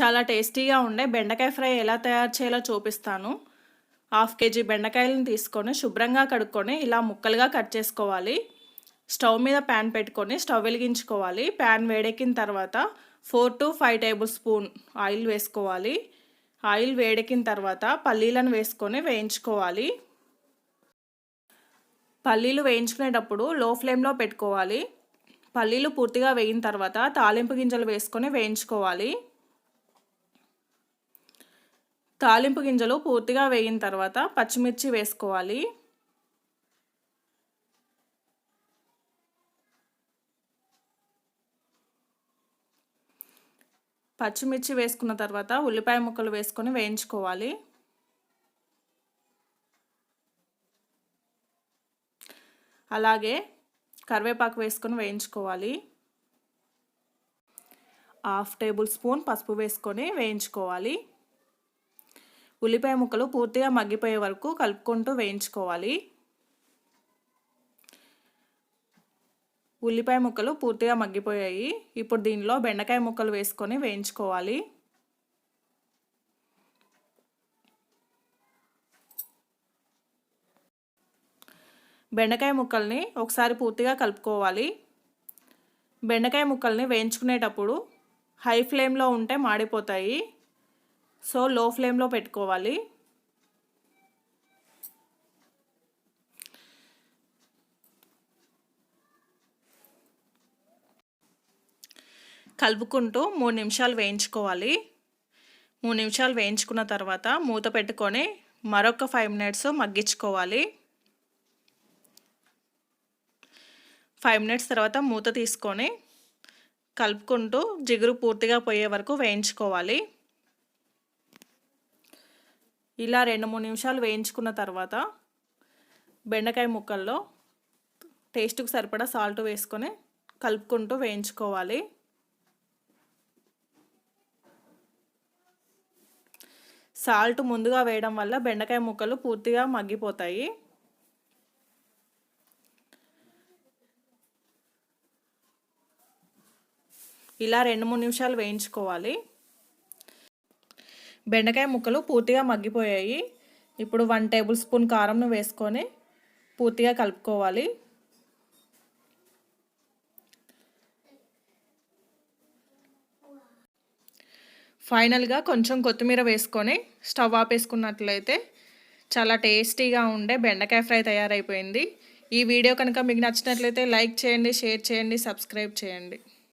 చాలా టేస్టీగా ఉండే. బెండకాయ ఫ్రై ఎలా తయారు చేయాలో చూపిస్తాను. హాఫ్ కేజీ బెండకాయలను తీసుకొని శుభ్రంగా కడుక్కొని ఇలా ముక్కలుగా కట్ చేసుకోవాలి. స్టవ్ మీద ప్యాన్ పెట్టుకొని స్టవ్ వెలిగించుకోవాలి. ప్యాన్ వేడెక్కిన తర్వాత four to five tablespoon oil వేసుకోవాలి. ఆయిల్ వేడెక్కిన తర్వాత పల్లీలను వేసుకొని వేయించుకోవాలి. పల్లీలు వేయించుకునేటప్పుడు లో ఫ్లేమ్లో పెట్టుకోవాలి. పల్లీలు పూర్తిగా వేగిన తర్వాత తాలింపు గింజలు వేసుకొని వేయించుకోవాలి. తాలింపు గింజలు పూర్తిగా వేగిన తర్వాత పచ్చిమిర్చి వేసుకోవాలి. పచ్చిమిర్చి వేసుకున్న తర్వాత ఉల్లిపాయ ముక్కలు వేసుకొని వేయించుకోవాలి. అలాగే కరివేపాకు వేసుకొని వేయించుకోవాలి. హాఫ్ టేబుల్ స్పూన్ పసుపు వేసుకొని వేయించుకోవాలి. ఉల్లిపాయ ముక్కలు పూర్తిగా మగ్గిపోయే వరకు కలుపుకుంటూ వేయించుకోవాలి. ఉల్లిపాయ ముక్కలు పూర్తిగా మగ్గిపోయాయి. ఇప్పుడు దీనిలో బెండకాయ ముక్కలు వేసుకొని వేయించుకోవాలి. బెండకాయ ముక్కల్ని ఒకసారి పూర్తిగా కలుపుకోవాలి. బెండకాయ ముక్కల్ని వేయించుకునేటప్పుడు హై ఫ్లేమ్లో ఉంటే మాడిపోతాయి. సో లో ఫ్లేమ్లో పెట్టుకోవాలి. కలుపుకుంటూ మూడు నిమిషాలు వేయించుకోవాలి. మూడు నిమిషాలు వేయించుకున్న తర్వాత మూత పెట్టుకొని మరొక ఫైవ్ మినిట్స్ మగ్గించుకోవాలి. ఫైవ్ మినిట్స్ తర్వాత మూత తీసుకొని కలుపుకుంటూ జిగురు పూర్తిగా పోయే వరకు వేయించుకోవాలి. ఇలా రెండు మూడు నిమిషాలు వేయించుకున్న తర్వాత బెండకాయ ముక్కల్లో టేస్ట్కి సరిపడా సాల్ట్ వేసుకొని కలుపుకుంటూ వేయించుకోవాలి. సాల్ట్ ముందుగా వేయడం వల్ల బెండకాయ ముక్కలు పూర్తిగా మగ్గిపోతాయి. ఇలా రెండు మూడు నిమిషాలు వేయించుకోవాలి. బెండకాయ ముక్కలు పూర్తిగా మగ్గిపోయాయి. ఇప్పుడు వన్ టేబుల్ స్పూన్ కారంను వేసుకొని పూర్తిగా కలుపుకోవాలి. ఫైనల్గా కొంచెం కొత్తిమీర వేసుకొని స్టవ్ ఆపేసుకున్నట్లయితే చాలా టేస్టీగా ఉండే బెండకాయ ఫ్రై తయారైపోయింది. ఈ వీడియో కనుక మీకు నచ్చినట్లయితే లైక్ చేయండి షేర్ చేయండి సబ్స్క్రైబ్ చేయండి.